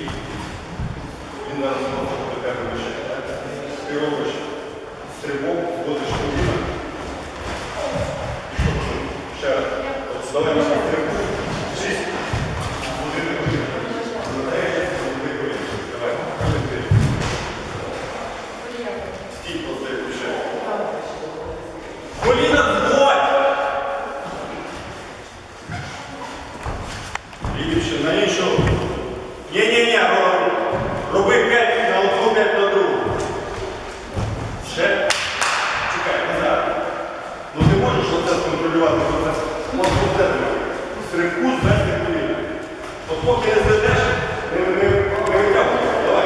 він на розмовку до тебе вище. Ти робиш стрибок, вводиш коліна. Ще раз. Давай на стрибок. Стрибку звести коліна. От поки не зведеш, не, не, не витягуй. Давай.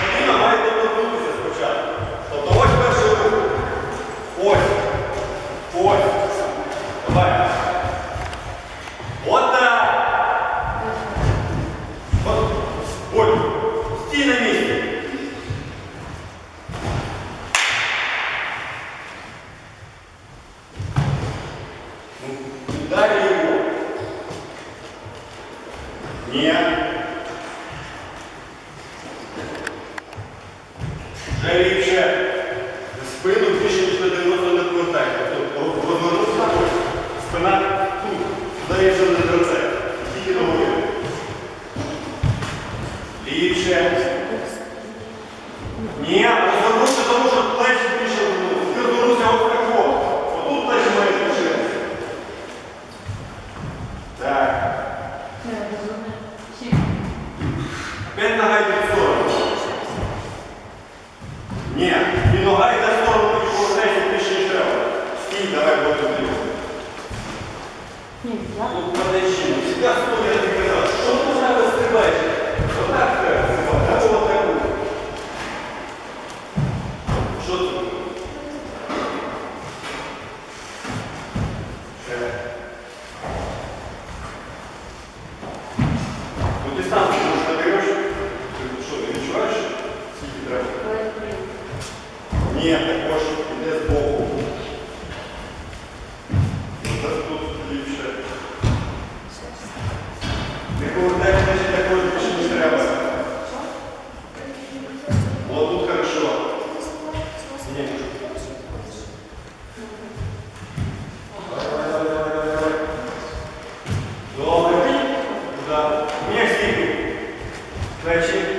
Коліна має доторкнутися спочатку. Тобто ось перший рух. Ось. Ось. Давай. Вот так. Вот. Оль, стій на місці. Ну, ударь его. Нет. Вже ліпше. Спину більше ніж на 90 не повертай. Тобто розвернувся. Спина тут. Туди є вже не до це. Тільки до голови. Ліпше. Ні, розвернувся, тому що плечі більше розвернувся. Ти розвернувся ось тако. Отут плечі мають лишитися. Так. Опять нога йде Ні, також іде збоку. Це тут ліпше. Не повертай плечі також більше не треба. О, тут хорошо. Ні. Давай, давай, давай, давай, давай. Добре. Туда. Ні, стійки. Плечі.